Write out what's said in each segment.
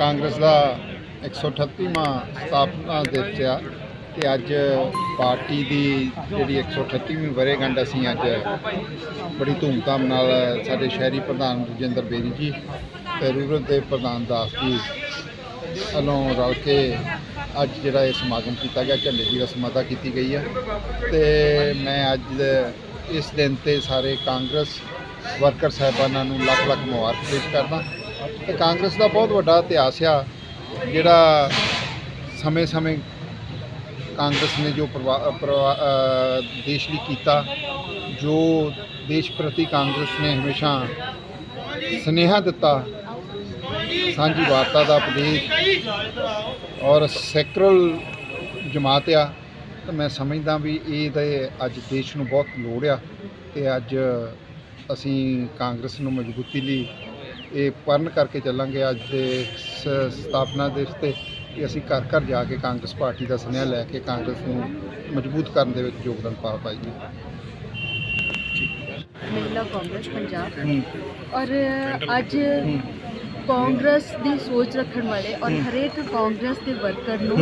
ਕਾਂਗਰਸ ਦਾ 138ਵਾਂ ਸਥਾਪਨਾ ਦਿਵਸ ਆ ਤੇ ਅੱਜ ਪਾਰਟੀ ਦੀ ਜਿਹੜੀ 138ਵੀਂ ਵਰ੍ਹੇਗੰਢ ਅਸੀਂ ਅੱਜ ਬੜੀ ਧੂਮਧਾਮ ਨਾਲ ਸਾਡੇ ਸ਼ਹਿਰੀ ਪ੍ਰਧਾਨ ਰਜਿੰਦਰ ਬੇਰੀ ਜੀ ਤੇ ਰੂਰਲ ਦੇ ਪ੍ਰਧਾਨ ਦਾਸ ਜੀ ਵੱਲੋਂ ਰਲ ਕੇ ਅੱਜ ਜਿਹੜਾ ਇਹ ਸਮਾਗਮ ਕੀਤਾ ਗਿਆ, ਝੰਡੇ ਦੀ ਰਸਮ ਅਦਾ ਕੀਤੀ ਗਈ ਹੈ ਤੇ ਮੈਂ ਅੱਜ ਇਸ ਦਿਨ ਤੇ ਸਾਰੇ ਕਾਂਗਰਸ ਵਰਕਰ ਸਾਹਿਬਾਨਾਂ ਨੂੰ ਲੱਖ ਲੱਖ ਮੁਬਾਰਕ ਪੇਸ਼ ਕਰਦਾ। ਤੇ ਕਾਂਗਰਸ ਦਾ ਬਹੁਤ ਵੱਡਾ ਇਤਿਹਾਸ ਆ, ਜਿਹੜਾ ਸਮੇਂ-ਸਮੇਂ ਕਾਂਗਰਸ ਨੇ ਜੋ ਪ੍ਰਵਾ- ਪ੍ਰਵਾ- ਦੇਸ਼ ਲਈ ਕੀਤਾ, ਜੋ ਦੇਸ਼ ਪ੍ਰਤੀ ਕਾਂਗਰਸ ਨੇ ਹਮੇਸ਼ਾ ਸਨੇਹਾ ਦਿੱਤਾ, ਸਾਂਝੀ ਵਾਰਤਾ ਦਾ ਉਪਦੇਸ਼ ਔਰ ਸੈਕਰਲ ਜਮਾਤ ਆ, ਤਾਂ ਮੈਂ ਸਮਝਦਾ ਵੀ ਇਹਦੇ ਅੱਜ ਦੇਸ਼ ਨੂੰ ਬਹੁਤ ਲੋੜ ਆ, ਤੇ ਅੱਜ ਅਸੀਂ ਕਾਂਗਰਸ ਨੂੰ ਮਜ਼ਬੂਤੀ ਲਈ ਇਹ ਪਰਨ ਕਰਕੇ ਚੱਲਾਂਗੇ ਅੱਜ ਦੇ ਸਥਾਪਨਾ ਦਿਵਸ ਤੇ ਕਿ ਅਸੀਂ ਘਰ ਘਰ ਜਾ ਕੇ ਕਾਂਗਰਸ ਪਾਰਟੀ ਦਾ ਸੁਨੇਹਾ ਲੈ ਕੇ ਕਾਂਗਰਸ ਨੂੰ ਮਜ਼ਬੂਤ ਕਰਨ ਦੇ ਵਿੱਚ ਯੋਗਦਾਨ ਪਾ ਪਾਈਏ। ਮਹਿਲਾ ਕਾਂਗਰਸ ਪੰਜਾਬ। ਔਰ ਅੱਜ ਕਾਂਗਰਸ ਦੀ ਸੋਚ ਰੱਖਣ ਵਾਲੇ ਔਰ ਹਰੇਕ ਕਾਂਗਰਸ ਦੇ ਵਰਕਰ ਨੂੰ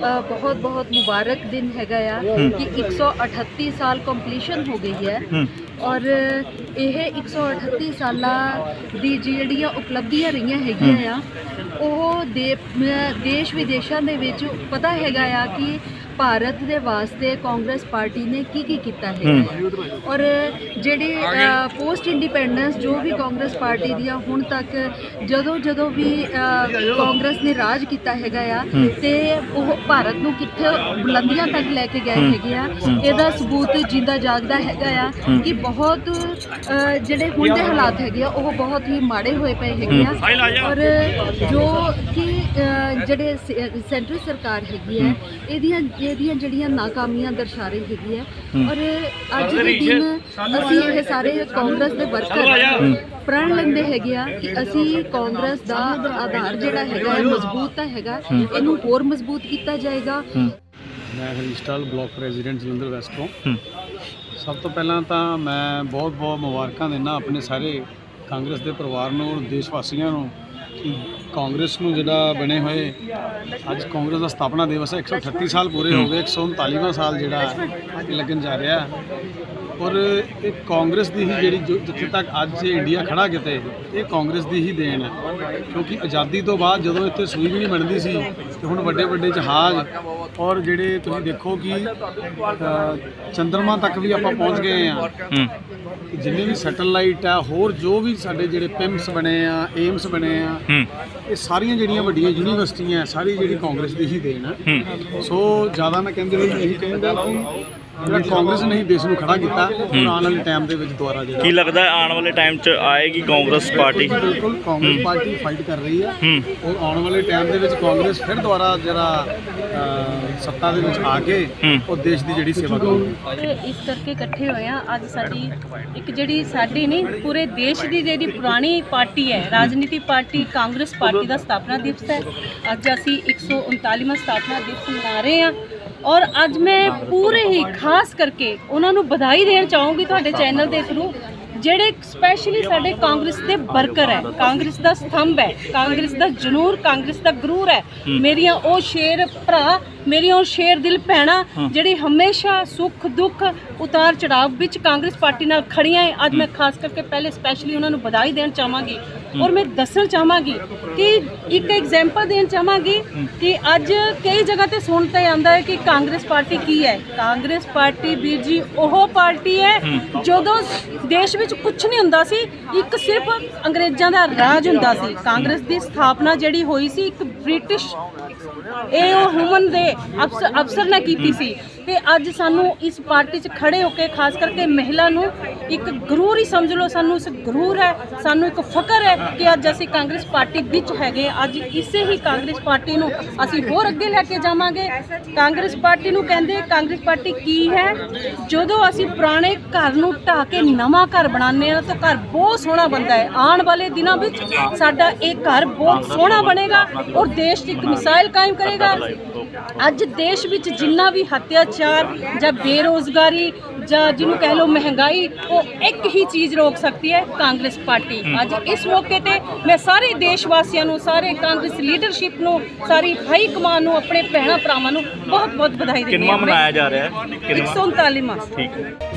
ਬਹੁਤ ਬਹੁਤ ਮੁਬਾਰਕ ਦਿਨ ਹੈਗਾ ਆ ਕਿ 138 ਸਾਲ ਕੰਪਲੀਸ਼ਨ ਹੋ ਗਈ ਹੈ। ਔਰ ਇਹ 138 ਸਾਲਾਂ ਦੀ ਜਿਹੜੀਆਂ ਉਪਲਬਧੀਆਂ ਰਹੀਆਂ ਹੈਗੀਆਂ ਆ ਉਹ ਦੇ ਦੇਸ਼ ਵਿਦੇਸ਼ਾਂ ਦੇ ਵਿੱਚ ਪਤਾ ਹੈਗਾ ਆ ਕਿ ਭਾਰਤ ਦੇ ਵਾਸਤੇ ਕਾਂਗਰਸ ਪਾਰਟੀ ਨੇ ਕੀ ਕੀ ਕੀਤਾ ਹੈ? ਔਰ ਜਿਹੜੇ ਪੋਸਟ ਇੰਡੀਪੈਂਡੈਂਸ ਜੋ ਵੀ ਕਾਂਗਰਸ ਪਾਰਟੀ ਦੀਆਂ ਹੁਣ ਤੱਕ ਜਦੋਂ ਜਦੋਂ ਵੀ ਕਾਂਗਰਸ ਨੇ ਰਾਜ ਕੀਤਾ ਹੈਗਾ ਆ ਤੇ ਉਹ ਭਾਰਤ ਨੂੰ ਕਿੱਥੇ ਬੁਲੰਦੀਆਂ ਤੱਕ ਲੈ ਕੇ ਗਏ ਹੈਗੇ ਆ ਇਹਦਾ ਸਬੂਤ ਜਿੰਦਾ ਜਾਗਦਾ ਹੈਗਾ ਆ ਕਿ ਬਹੁਤ ਜਿਹੜੇ ਹੁਣ ਦੇ ਹਾਲਾਤ ਹੈਗੇ ਆ ਉਹ ਬਹੁਤ ਹੀ ਮਾੜੇ ਹੋਏ ਪਏ ਹੈਗੇ ਆ। ਔਰ ਜੋ ਕਿ ਜਿਹੜੇ ਸੈਂਟਰ ਸਰਕਾਰ ਹੈਗੀ ਹੈ ਇਹਦੀਆਂ ਇਹਦੀਆਂ ਜਿਹੜੀਆਂ ਨਾਕਾਮੀਆਂ ਦਰਸਾ ਰਹੀ ਹੈਗੀ ਹੈ। ਔਰ ਅੱਜ ਦੇ ਦਿਨ ਅਸੀਂ ਇਹ ਸਾਰੇ ਕਾਂਗਰਸ ਦੇ ਵਰਕਰ ਪ੍ਰਣ ਲੈਂਦੇ ਹੈਗੇ ਆ ਕਿ ਅਸੀਂ ਕਾਂਗਰਸ ਦਾ ਆਧਾਰ ਜਿਹੜਾ ਹੈਗਾ ਮਜ਼ਬੂਤ ਤਾਂ ਹੈਗਾ ਇਹਨੂੰ ਹੋਰ ਮਜ਼ਬੂਤ ਕੀਤਾ ਜਾਏਗਾ। ਮੈਂ ਹਰੀਸ਼ਟਾਲ ਬਲਾਕ ਪ੍ਰੈਜ਼ੀਡੈਂਟ ਜਲੰਧਰ ਵੈਸਟ ਤੋਂ। ਸਭ ਤੋਂ ਪਹਿਲਾਂ ਤਾਂ ਮੈਂ ਬਹੁਤ ਬਹੁਤ ਮੁਬਾਰਕਾਂ ਦਿੰਦਾ ਆਪਣੇ ਸਾਰੇ ਕਾਂਗਰਸ ਦੇ ਪਰਿਵਾਰ ਨੂੰ ਔਰ ਦੇਸ਼ ਵਾਸੀਆਂ ਨੂੰ ਕਾਂਗਰਸ ਨੂੰ ਜਿਹੜਾ ਬਣੇ ਹੋਏ ਅੱਜ ਕਾਂਗਰਸ ਦਾ ਸਥਾਪਨਾ ਦਿਵਸ ਹੈ 138 ਸਾਲ ਪੂਰੇ ਹੋ ਗਏ 139ਵਾਂ ਸਾਲ ਜਿਹੜਾ ਇਹ ਲੱਗਣ ਜਾ ਰਿਹਾ। ਔਰ ਇਹ ਕਾਂਗਰਸ ਦੀ ਹੀ ਜਿਹੜੀ ਜਿੱਥੇ ਤੱਕ ਅੱਜ ਇਹ ਇੰਡੀਆ ਖੜਾ ਕਿਤੇ ਇਹ ਕਾਂਗਰਸ ਦੀ ਹੀ ਦੇਣ ਹੈ। ਕਿਉਂਕਿ ਆਜ਼ਾਦੀ ਤੋਂ ਬਾਅਦ ਜਦੋਂ ਇੱਥੇ ਸੂਈ ਵੀ ਨਹੀਂ ਬਣਦੀ ਸੀ ਤੇ ਹੁਣ ਵੱਡੇ ਵੱਡੇ ਜਹਾਜ਼ ਔਰ ਜਿਹੜੇ ਤੁਸੀਂ ਦੇਖੋ ਕਿ ਚੰਦਰਮਾ ਤੱਕ ਵੀ ਆਪਾਂ ਪਹੁੰਚ ਗਏ ਆ ਜਿੰਨੇ ਵੀ ਸੈਟੇਲਾਈਟ ਆ ਹੋਰ ਜੋ ਵੀ ਸਾਡੇ ਜਿਹੜੇ ਪਿੰਮਸ ਬਣੇ ਆ ਏਮਸ ਬਣੇ ਆ ਇਹ ਸਾਰੀਆਂ ਜਿਹੜੀਆਂ ਵੱਡੀਆਂ ਯੂਨੀਵਰਸਿਟੀਆਂ ਸਾਰੀ ਜਿਹੜੀ ਕਾਂਗਰਸ ਦੀ ਹੀ ਦੇਣ ਆ। ਸੋ ਜ਼ਿਆਦਾ ਮੈਂ ਕਹਿੰਦੇ ਇਹੀ ਕਹਿੰਦਾ ਕਿ ਜਿਹੜਾ ਕਾਂਗਰਸ ਨੇ ਹੀ ਦੇਸ਼ ਨੂੰ ਖੜਾ ਕੀਤਾ ਹੁਣ ਆਉਣ ਵਾਲੇ ਟਾਈਮ ਦੇ ਵਿੱਚ ਦੁਆਰਾ ਜਿਹੜਾ। ਕੀ ਲੱਗਦਾ ਹੈ ਆਉਣ ਵਾਲੇ ਟਾਈਮ 'ਚ ਆਏਗੀ ਕਾਂਗਰਸ ਪਾਰਟੀ? ਬਿਲਕੁਲ ਕਾਂਗਰਸ ਪਾਰਟੀ ਫਾਈਟ ਕਰ ਰਹੀ ਹੈ। ਔਰ ਆਉਣ ਵਾਲੇ ਟਾਈਮ ਦੇ ਵਿੱਚ ਕਾਂਗਰਸ ਫਿਰ ਦੁਬਾਰਾ ਜਿਹੜਾ ਅ, ਸੱਤਾ ਦੇ ਵਿੱਚ ਆ ਕੇ ਉਹ ਦੇਸ਼ ਦੀ ਜਿਹੜੀ ਸੇਵਾ ਕਰੂਗੀ। ਤੇ ਇਸ ਕਰਕੇ ਇਕੱਠੇ ਹੋਏ ਆ ਅੱਜ ਸਾਡੀ ਇੱਕ ਜਿਹੜੀ ਸਾਡੀ ਨਹੀਂ ਪੂਰੇ ਦੇਸ਼ ਦੀ ਜਿਹੜੀ ਪੁਰਾਣੀ ਪਾਰਟੀ ਹੈ ਰਾਜਨੀਤੀ ਪਾਰਟੀ ਕਾਂਗਰਸ ਪਾਰਟੀ ਦਾ ਸਥਾਪਨਾ ਦਿਵਸ ਹੈ। ਅੱਜ ਅਸੀਂ 139ਵਾਂ ਸਥਾਪਨਾ ਦਿਵਸ ਮਨਾ ਰਹੇ ਆ ਔਰ ਅੱਜ ਮੈਂ ਪੂਰੇ ਹੀ ਖਾਸ ਕਰਕੇ ਉਹਨਾਂ ਨੂੰ ਵਧਾਈ ਦੇਣਾ ਚਾਹੂੰਗੀ ਤੁਹਾਡੇ ਚੈਨਲ ਦੇ ਥਰੂ ਜਿਹੜੇ ਸਪੈਸ਼ਲੀ ਸਾਡੇ ਕਾਂਗਰਸ ਦੇ ਵਰਕਰ ਹੈ ਕਾਂਗਰਸ ਦਾ ਸਥੰਭ ਹੈ ਕਾਂਗਰਸ ਦਾ ਜਨੂਰ ਕਾਂਗਰਸ ਦਾ ਗਰੂਰ ਹੈ ਮੇਰੀਆਂ ਉਹ ਸ਼ੇਰ ਭਰਾ ਮੇਰੀਆਂ ਉਹ ਸ਼ੇਰ ਦਿਲ ਭੈਣਾਂ ਜਿਹੜੀ ਹਮੇਸ਼ਾ ਸੁੱਖ ਦੁੱਖ ਉਤਾਰ ਚੜਾਵ ਵਿੱਚ ਕਾਂਗਰਸ ਪਾਰਟੀ ਨਾਲ ਖੜੀਆਂ ਹੈ ਅੱਜ ਮੈਂ ਖਾਸ ਕਰਕੇ ਪਹਿਲੇ ਸਪੈਸ਼ਲੀ ਉਹਨਾਂ ਨੂੰ ਵਧਾਈ ਦੇਣਾ ਚਾਹਾਂਗੀ। ਔਰ ਮੈਂ ਦੱਸਣਾ ਚਾਹਾਂਗੀ ਕਿ ਇੱਕ ਐਗਜ਼ਾਮਪਲ ਦੇਣਾ ਚਾਹਾਂਗੀ ਕਿ ਅੱਜ ਕਈ ਜਗ੍ਹਾ ਤੇ ਸੁਣ ਤੇ ਆਉਂਦਾ ਹੈ ਕਿ ਕਾਂਗਰਸ ਪਾਰਟੀ ਕੀ ਹੈ? ਕਾਂਗਰਸ ਪਾਰਟੀ ਵੀਰ ਜੀ, ਉਹ ਪਾਰਟੀ ਹੈ ਜਦੋਂ ਦੇਸ਼ ਵਿੱਚ ਕੁਝ ਨਹੀਂ ਹੁੰਦਾ ਸੀ, ਇੱਕ ਸਿਰਫ ਅੰਗਰੇਜ਼ਾਂ ਦਾ ਰਾਜ ਹੁੰਦਾ ਸੀ। ਕਾਂਗਰਸ ਦੀ ਸਥਾਪਨਾ ਜਿਹੜੀ ਹੋਈ ਸੀ ਇੱਕ ਬ੍ਰਿਟਿਸ਼, ਇਹ ਉਹ ਹਿਊਮਨ ਦੇ ਅਫਸਰ ਨੇ ਕੀਤੀ ਸੀ। ਤੇ ਅੱਜ ਸਾਨੂੰ ਇਸ ਪਾਰਟੀ 'ਚ ਖੜੇ ਹੋ ਕੇ, ਖਾਸ ਕਰਕੇ ਮਹਿਲਾ ਨੂੰ ਇੱਕ ਗਰੂਰ ਹੀ ਸਮਝ ਲਓ, ਸਾਨੂੰ ਇਸ ਗਰੂਰ ਹੈ, ਸਾਨੂੰ ਇੱਕ ਫਖਰ ਹੈ ਕਿ ਅੱਜ ਅਸੀਂ ਕਾਂਗਰਸ ਪਾਰਟੀ ਵਿੱਚ ਹੈਗੇ ਅੱਜ ਇਸੇ ਹੀ ਕਾਂਗਰਸ ਪਾਰਟੀ ਨੂੰ ਅਸੀਂ ਹੋਰ ਅੱਗੇ ਲੈ ਕੇ ਜਾਵਾਂਗੇ। ਕਾਂਗਰਸ ਪਾਰਟੀ ਨੂੰ ਕਹਿੰਦੇ, ਕਾਂਗਰਸ ਪਾਰਟੀ ਕੀ ਹੈ? ਜਦੋਂ ਅਸੀਂ ਪੁਰਾਣੇ ਘਰ ਨੂੰ ਢਾਹ ਕੇ ਨਵਾਂ ਘਰ ਬਣਾਉਂਦੇ ਹਾਂ, ਤਾਂ ਘਰ ਬਹੁਤ ਸੋਹਣਾ ਬਣਦਾ ਹੈ। ਆਉਣ ਵਾਲੇ ਦਿਨਾਂ ਵਿੱਚ ਸਾਡਾ ਇਹ ਘਰ ਬਹੁਤ ਸੋਹਣਾ ਬਣੇਗਾ ਔਰ ਦੇਸ਼ 'ਚ ਇੱਕ ਮਿਸਾਈਲ ਕਾਇਮ ਕਰੇਗਾ। ਅੱਜ ਦੇਸ਼ ਵਿੱਚ ਜਿੰਨਾ ਵੀ ਹੱਤਿਆਚਾਰ ਜਾਂ ਬੇਰੋਜ਼ਗਾਰੀ ਜਾਂ ਜਿਹਨੂੰ ਕਹਿ ਲਓ ਮਹਿੰਗਾਈ ਉਹ ਇੱਕ ਹੀ ਚੀਜ਼ ਰੋਕ ਸਕਦੀ ਹੈ ਕਾਂਗਰਸ ਪਾਰਟੀ। ਅੱਜ ਇਸ ਮੌਕੇ ਤੇ ਮੈਂ ਸਾਰੇ ਦੇਸ਼ ਵਾਸੀਆਂ ਨੂੰ ਸਾਰੇ ਕਾਂਗਰਸ ਲੀਡਰਸ਼ਿਪ ਨੂੰ ਸਾਰੀ ਹਾਈ ਕਮਾਨ ਨੂੰ ਆਪਣੇ ਭੈਣਾਂ ਭਰਾਵਾਂ ਨੂੰ ਬਹੁਤ ਬਹੁਤ ਵਧਾਈ ਦਿੰਦੀ ਹਾਂ। ਮਨਾਇਆ ਜਾ ਰਿਹਾ ਹੈ? ਕਿੰਨਵਾਂ? 139ਵਾਂ ਠੀਕ ਹੈ।